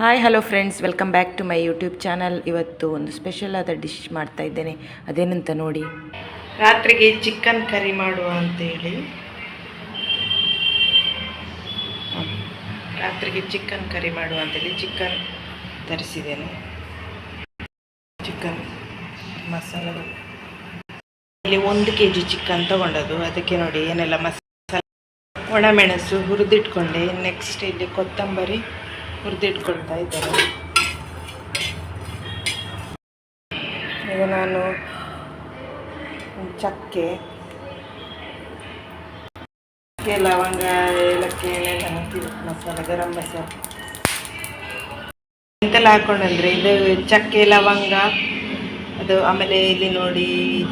Hi hello friends welcome back to my YouTube channel ಇವತ್ತು ಒಂದು special ಆದ dish ಮಾಡ್ತಾ ಇದ್ದೇನೆ. ಅದೇನಂತ ನೋಡಿ. ರಾತ್ರಿಗೆ ಚಿಕನ್ ಕರಿ ಮಾಡುವ ಅಂತೇಳಿ. ರಾತ್ರಿಗೆ ಚಿಕನ್ ಕರಿ ಮಾಡುವ ಅಂತೇಳಿ ಚಿಕನ್ ತರಿಸಿದ್ದೇನೆ. ಚಿಕನ್ ಮಸಾಲೆ. ಇಲ್ಲಿ ಒಂದು ಕೆ ಜಿ ಚಿಕನ್ ತೊಗೊಂಡದು ಅದಕ್ಕೆ ನೋಡಿ ಏನೆಲ್ಲ ಮಸಾಲೆ. ಒಣಮೆಣಸು ಹುರಿದಿಟ್ಕೊಂಡೆ. ನೆಕ್ಸ್ಟ್ ಇಲ್ಲಿ ಕೊತ್ತಂಬರಿ. ಹುರಿದಿಟ್ಕೊಳ್ತಾ ಇದ್ದಾರೆ. ಈಗ ನಾನು ಚಕ್ಕೆ ಚಕ್ಕೆ, ಲವಂಗ, ಏಲಕ್ಕಿ ಎಣ್ಣೆ ಹಾಕಿ ಮಸಾಲೆ, ಗರಂ ಮಸಾಲೆ. ಎಂತೆಲ್ಲ ಹಾಕೊಂಡಂದ್ರೆ ಇದು ಚಕ್ಕೆ, ಲವಂಗ, ಅದು ಆಮೇಲೆ ಇಲ್ಲಿ ನೋಡಿ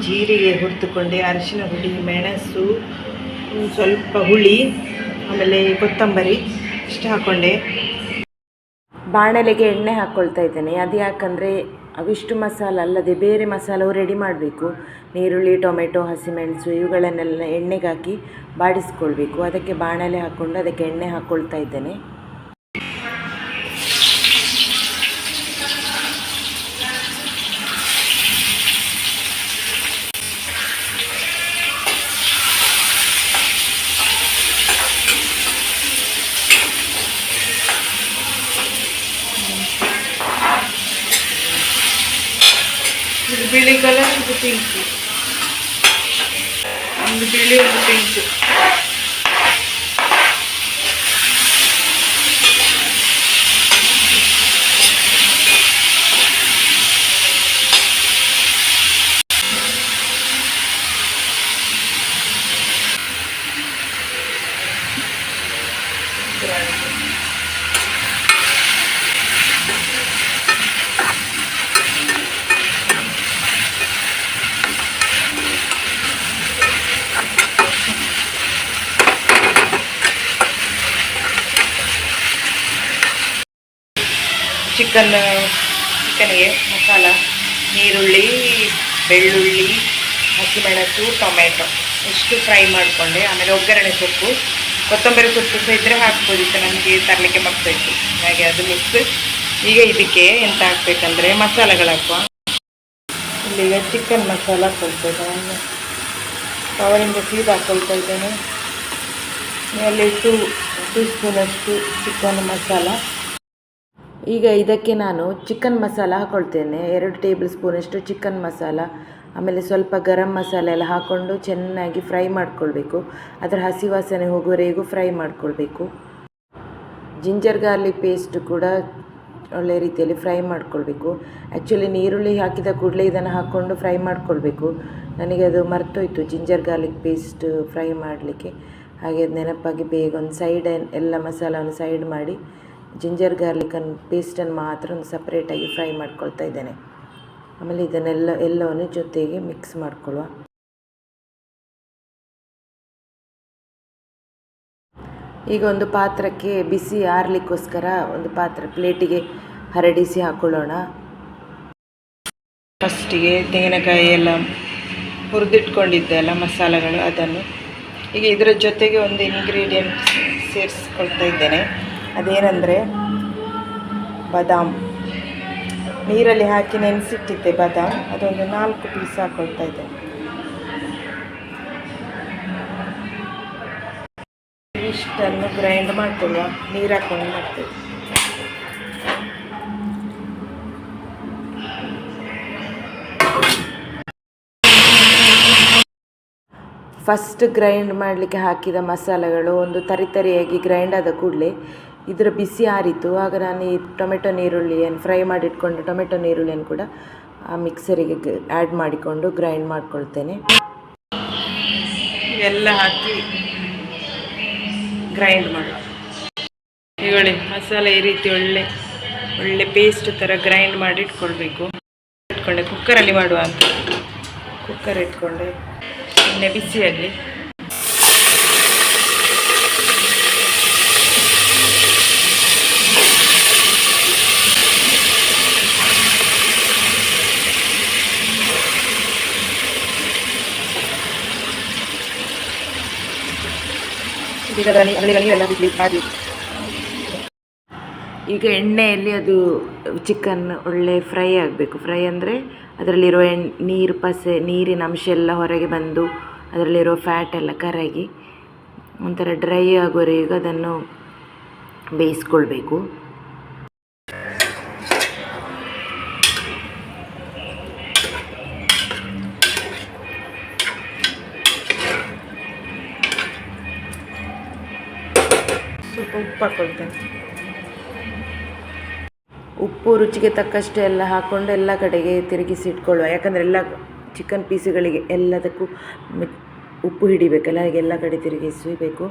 ಜೀರಿಗೆ ಹುರಿದುಕೊಂಡೆ ಅರಿಶಿನ ಹುಡಿ ಮೆಣಸು, ಸ್ವಲ್ಪ ಹುಳಿ, ಆಮೇಲೆ ಕೊತ್ತಂಬರಿ, ಇಷ್ಟು ಹಾಕ್ಕೊಂಡೆ ಬಾಣಲೆಗೆ ಎಣ್ಣೆ ಹಾಕ್ಕೊಳ್ತಾ ಇದ್ದೇನೆ. ಅದು ಯಾಕಂದರೆ ಅವಿಷ್ಟು ಮಸಾಲ ಅಲ್ಲದೆ ಬೇರೆ ಮಸಾಲವು ರೆಡಿ ಮಾಡಬೇಕು. ನೀರುಳ್ಳಿ ಟೊಮೆಟೊ, ಹಸಿಮೆಣಸು ಇವುಗಳನ್ನೆಲ್ಲ ಎಣ್ಣೆಗಾಕಿ ಬಾಡಿಸ್ಕೊಳ್ಬೇಕು. ಅದಕ್ಕೆ ಬಾಣಲೆ ಹಾಕ್ಕೊಂಡು ಅದಕ್ಕೆ ಎಣ್ಣೆ ಹಾಕ್ಕೊಳ್ತಾ ಇದ್ದೇನೆ. ಬಿಳಿ ಕಲರ್ ಇದು ಪಿಂಕ್ ಒಂದು ಬಿಳಿ ಒಂದು ಪಿಂಕ್ ಚಿಕನ್, ಚಿಕನ್ಗೆ ಮಸಾಲ, ನೀರುಳ್ಳಿ, ಬೆಳ್ಳುಳ್ಳಿ, ಹಸಿಮೆಣಸು, ಟೊಮೆಟೊ. ಇಷ್ಟು ಫ್ರೈ ಮಾಡಿಕೊಂಡೆ. ಆಮೇಲೆ ಒಗ್ಗರಣೆ ಸೊಪ್ಪು. ಕೊತ್ತಂಬರಿ ಸೊಪ್ಪು ಸಹ ಇದ್ದರೆ ಹಾಕ್ಬೋದಿತ್ತು ನಮಗೆ ತರಲಿಕ್ಕೆ ಮರ್ತೋಯ್ತು ಹಾಗೆ ಅದು ಮಿಕ್ಸ್ ಈಗ ಇದಕ್ಕೆ ಎಂತ ಹಾಕ್ಬೇಕಂದ್ರೆ ಮಸಾಲೆಗಳು ಹಾಕುವ. ಇಲ್ಲಿಗ ಚಿಕನ್ ಮಸಾಲ ಹಾಕ್ಕೊಳ್ತಾ ಇದ್ದೇನೆ ಕವರಿಂದ ಸೀದಾ ಹಾಕ್ಕೊಳ್ತಾ ಇದ್ದೇನೆ. ಅಲ್ಲಿ ಟೂ ಟೂ ಸ್ಪೂನಷ್ಟು ಚಿಕನ್ ಮಸಾಲ. ಈಗ ಇದಕ್ಕೆ ನಾನು ಚಿಕನ್ ಮಸಾಲ ಹಾಕ್ಕೊಳ್ತೇನೆ ಎರಡು ಟೇಬಲ್ ಸ್ಪೂನಷ್ಟು ಚಿಕನ್ ಮಸಾಲ ಆಮೇಲೆ ಸ್ವಲ್ಪ ಗರಂ ಮಸಾಲ ಎಲ್ಲ ಹಾಕ್ಕೊಂಡು ಚೆನ್ನಾಗಿ ಫ್ರೈ ಮಾಡ್ಕೊಳ್ಬೇಕು. ಅದರ ಹಸಿ ವಾಸನೆ ಹೋಗುವವರೆಗೂ ಫ್ರೈ ಮಾಡ್ಕೊಳ್ಬೇಕು. ಜಿಂಜರ್ ಗಾರ್ಲಿಕ್ ಪೇಸ್ಟ್ ಕೂಡ ಒಳ್ಳೆ ರೀತಿಯಲ್ಲಿ ಫ್ರೈ ಮಾಡ್ಕೊಳ್ಬೇಕು. ಆ್ಯಕ್ಚುಲಿ ನೀರುಳ್ಳಿ ಹಾಕಿದ ಕೂಡಲೇ ಇದನ್ನು ಹಾಕ್ಕೊಂಡು ಫ್ರೈ ಮಾಡ್ಕೊಳ್ಬೇಕು. ನನಗೆ ಅದು ಮರ್ತೋಯ್ತು ಜಿಂಜರ್ ಗಾರ್ಲಿಕ್ ಪೇಸ್ಟ್ ಫ್ರೈ ಮಾಡಲಿಕ್ಕೆ. ಹಾಗೆ ನೆನಪಾಗಿ ಬೇಗ ಒಂದು ಸೈಡ್ ಎಲ್ಲ ಮಸಾಲವನ್ನು ಸೈಡ್ ಮಾಡಿ ಜಿಂಜರ್ ಗಾರ್ಲಿಕನ್ನು ಪೇಸ್ಟನ್ನು ಮಾತ್ರ ಒಂದು ಸಪ್ರೇಟಾಗಿ ಫ್ರೈ ಮಾಡ್ಕೊಳ್ತಾ ಇದ್ದೇನೆ. ಆಮೇಲೆ ಇದನ್ನೆಲ್ಲ ಎಲ್ಲವನ್ನು ಜೊತೆಗೆ ಮಿಕ್ಸ್ ಮಾಡ್ಕೊಳ್ಳುವ. ಈಗ ಒಂದು ಪಾತ್ರಕ್ಕೆ ಬಿಸಿ ಆರಲಿಕ್ಕೋಸ್ಕರ ಒಂದು ಪಾತ್ರ ಪ್ಲೇಟಿಗೆ ಹರಡಿಸಿ ಹಾಕ್ಕೊಳ್ಳೋಣ ಫಸ್ಟಿಗೆ ತೆಂಗಿನಕಾಯಿ ಎಲ್ಲ ಹುರಿದಿಟ್ಕೊಂಡಿದ್ದೆ ಅಲ್ಲ ಮಸಾಲೆಗಳು ಅದನ್ನು. ಈಗ ಇದರ ಜೊತೆಗೆ ಒಂದು ಇಂಗ್ರೀಡಿಯೆಂಟ್ ಸೇರಿಸ್ಕೊಳ್ತಾ ಇದ್ದೇನೆ. ಅದೇನೆಂದರೆ ಬದಾಮ್. ನೀರಲ್ಲಿ ಹಾಕಿ ನೆನೆಸಿಟ್ಟಿದ್ದೆ ಬದಾಮ್. ಅದೊಂದು ನಾಲ್ಕು ಪೀಸ್ ಹಾಕೊಳ್ತಾ ಇದ್ದೇನೆ ಇಷ್ಟನ್ನು ಗ್ರೈಂಡ್ ಮಾಡ್ತೇವೆ ನೀರು ಹಾಕೊಂಡು ಮಾಡ್ತೇವೆ. ಫಸ್ಟ್ ಗ್ರೈಂಡ್ ಮಾಡಲಿಕ್ಕೆ ಹಾಕಿದ ಮಸಾಲೆಗಳು ಒಂದು ತರಿತರಿಯಾಗಿ ಗ್ರೈಂಡ್ ಆದ ಕೂಡಲೇ ಇದರ ಬಿಸಿ ಆರಿತು. ಆಗ ನಾನು ಈ ಟೊಮೆಟೊ ನೀರುಳ್ಳಿಯನ್ನು ಫ್ರೈ ಮಾಡಿಟ್ಕೊಂಡು ಟೊಮೆಟೊ ನೀರುಳ್ಳಿಯನ್ನು ಕೂಡ ಆ ಮಿಕ್ಸರಿಗೆ ಆ್ಯಡ್ ಮಾಡಿಕೊಂಡು ಗ್ರೈಂಡ್ ಮಾಡ್ಕೊಳ್ತೇನೆ. ಎಲ್ಲ ಹಾಕಿ ಗ್ರೈಂಡ್ ಮಾಡುವ ಈಗೊಳ್ಳಿ ಮಸಾಲೆ ಈ ರೀತಿ ಒಳ್ಳೆ ಒಳ್ಳೆ ಪೇಸ್ಟ್ ಥರ ಗ್ರೈಂಡ್ ಮಾಡಿ ಇಟ್ಕೊಳ್ಬೇಕು ಇಟ್ಕೊಂಡೆ ಕುಕ್ಕರಲ್ಲಿ ಮಾಡುವ ಅಂತ. ಕುಕ್ಕರ್ ಇಟ್ಕೊಂಡೆ, ಎಣ್ಣೆ ಬಿಸಿಯಲ್ಲಿ. ಹಾಗೆ ಈಗ ಎಣ್ಣೆಯಲ್ಲಿ ಅದು ಚಿಕನ್ ಒಳ್ಳೆ ಫ್ರೈ ಆಗಬೇಕು. ಫ್ರೈ ಅಂದರೆ ಅದರಲ್ಲಿರೋ ಎಣ್, ನೀರು ಪಸೆ, ನೀರಿನ ಅಂಶ ಎಲ್ಲ ಹೊರಗೆ ಬಂದು ಅದರಲ್ಲಿರೋ ಫ್ಯಾಟ್ ಎಲ್ಲ ಕರಗಿ ಒಂಥರ ಡ್ರೈ ಆಗೋವರೆಗೂ ಅದನ್ನು ಬೇಯಿಸ್ಕೊಳ್ಬೇಕು. ಸ್ವಲ್ಪ ಉಪ್ಪು ಹಾಕೊಳ್ತೇನೆ. ಉಪ್ಪು ರುಚಿಗೆ ತಕ್ಕಷ್ಟು ಎಲ್ಲ ಹಾಕ್ಕೊಂಡು ಎಲ್ಲ ಕಡೆಗೆ ತಿರುಗಿಸಿ ಇಟ್ಕೊಳ್ಳುವ. ಯಾಕಂದರೆ ಎಲ್ಲ ಚಿಕನ್ ಪೀಸುಗಳಿಗೆ ಎಲ್ಲದಕ್ಕೂ ಉಪ್ಪು ಹಿಡಿಬೇಕಲ್ಲ ಎಲ್ಲ ಕಡೆ ತಿರುಗಿಸಬೇಕು.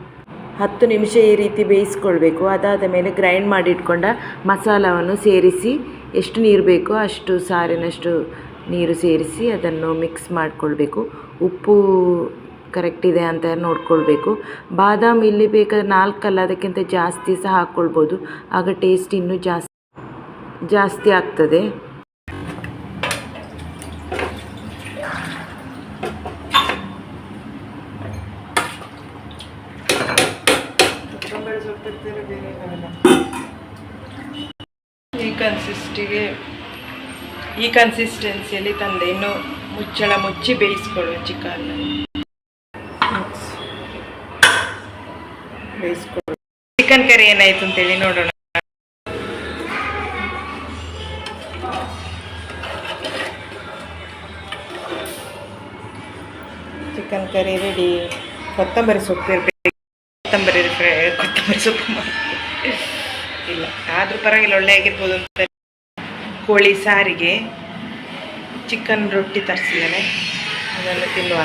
ಹತ್ತು ನಿಮಿಷ ಈ ರೀತಿ ಬೇಯಿಸ್ಕೊಳ್ಬೇಕು. ಅದಾದ ಮೇಲೆ ಗ್ರೈಂಡ್ ಮಾಡಿ ಇಟ್ಕೊಂಡ ಮಸಾಲವನ್ನು ಸೇರಿಸಿ ಎಷ್ಟು ನೀರು ಬೇಕೋ ಅಷ್ಟು ಸಾರಿನಷ್ಟು ನೀರು ಸೇರಿಸಿ ಅದನ್ನು ಮಿಕ್ಸ್ ಮಾಡಿಕೊಳ್ಬೇಕು. ಉಪ್ಪು ಕರೆಕ್ಟ್ ಇದೆ ಅಂತ ನೋಡ್ಕೊಳ್ಬೇಕು. ಬಾದಾಮಿ ಇಲ್ಲಿ ಬೇಕಾದ್ರೆ ನಾಲ್ಕಲ್ಲ ಅದಕ್ಕಿಂತ ಜಾಸ್ತಿ ಸಹ ಹಾಕ್ಕೊಳ್ಬೋದು. ಆಗ ಟೇಸ್ಟ್ ಇನ್ನೂ ಜಾಸ್ತಿ ಜಾಸ್ತಿ ಆಗ್ತದೆ. ಈ ಕನ್ಸಿಸ್ಟಿಗೆ ಈ ಕನ್ಸಿಸ್ಟೆನ್ಸಿಯಲ್ಲಿ ತಂದೆ ಇನ್ನು ಮುಚ್ಚಳ ಮುಚ್ಚಿ ಬೇಯಿಸ್ಕೊಳ್ಳೋ ಚಿಕನ್. ಚಿಕನ್ ಕರಿ ಏನಾಯ್ತು ಅಂತೇಳಿ ನೋಡೋಣ. ಚಿಕನ್ ಕರಿ ರೆಡಿ ಕೊತ್ತಂಬರಿ ಸೊಪ್ಪು ಇರಬೇಕು. ಕೊತ್ತಂಬರಿ ಕೊತ್ತಂಬರಿ ಸೊಪ್ಪು. ಇಲ್ಲ ಆದ್ರೂ ಪರವಾಗಿಲ್ಲ ಒಳ್ಳೆ ಆಗಿರ್ಬೋದು ಅಂತ. ಕೋಳಿ ಸಾರಿಗೆ. ಚಿಕನ್ ರೊಟ್ಟಿ ತರಿಸಿದ್ದಾನೆ. ಅದನ್ನು ತಿನ್ನುವ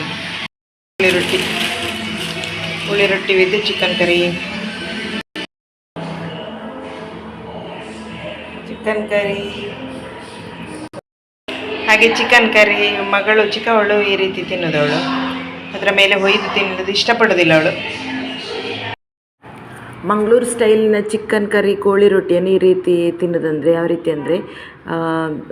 ಕೋಳಿ ರೊಟ್ಟಿ. ಕೋಳಿ ರೊಟ್ಟಿ with chicken curry chicken curry ಹಾಗೆ ಚಿಕನ್ ಕರಿ ಮಗಳು ಚಿಕ್ಕವಳು ಈ ರೀತಿ ತಿನ್ನೋದವಳು. ಅದರ ಮೇಲೆ ಹೊಯ್ದು ತಿನ್ನೋದು, ಇಷ್ಟಪಡೋದಿಲ್ಲ ಅವಳು. ಮಂಗಳೂರು ಸ್ಟೈಲಿನ ಚಿಕನ್ ಕರಿ, ಕೋಳಿ ರೊಟ್ಟಿಯನ್ನು ಈ ರೀತಿ ತಿನ್ನೋದಂದರೆ, ಯಾವ ರೀತಿ ಅಂದರೆ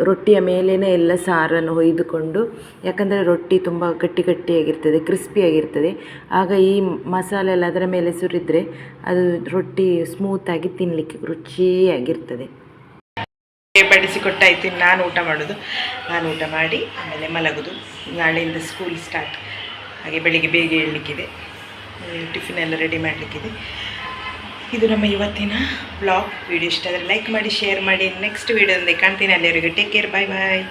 ರೊಟ್ಟಿಯ ಮೇಲೇ ಎಲ್ಲ ಸಾರನ್ನು ಹೊಯ್ದುಕೊಂಡು, ಯಾಕಂದರೆ ರೊಟ್ಟಿ ತುಂಬ ಗಟ್ಟಿ ಗಟ್ಟಿಯಾಗಿರ್ತದೆ ಕ್ರಿಸ್ಪಿಯಾಗಿರ್ತದೆ ಆಗ ಈ ಮಸಾಲೆ ಎಲ್ಲ ಅದರ ಮೇಲೆ ಸುರಿದರೆ ಅದು ರೊಟ್ಟಿ ಸ್ಮೂತಾಗಿ ತಿನ್ನಲಿಕ್ಕೆ ರುಚಿಯಾಗಿರ್ತದೆ. ಬಡಿಸಿಕೊಟ್ಟಾಯ್ತು ನಾನು ಊಟ ಮಾಡೋದು. ನಾನು ಊಟ ಮಾಡಿ, ಆಮೇಲೆ ಮಲಗೋದು. ನಾಳೆಯಿಂದ ಸ್ಕೂಲ್ ಸ್ಟಾರ್ಟ್ ಹಾಗೆ ಬೆಳಿಗ್ಗೆ ಬೇಗ ಹೇಳಲಿಕ್ಕಿದೆ ಟಿಫಿನ್ ಎಲ್ಲ ರೆಡಿ ಮಾಡಲಿಕ್ಕಿದೆ. ಇದು ನಮ್ಮ ಇವತ್ತಿನ ಬ್ಲಾಗ್ ವಿಡಿಯೋ ಇಷ್ಟ ಆದರೆ ಲೈಕ್ ಮಾಡಿ ಶೇರ್ ಮಾಡಿ. ನೆಕ್ಸ್ಟ್ ವೀಡಿಯೋದಲ್ಲಿ ಕಾಣ್ತೀನಿ. ಅಲ್ಲಿವರೆಗೂ ಟೇಕ್ ಕೇರ್ ಬಾಯ್ ಬಾಯ್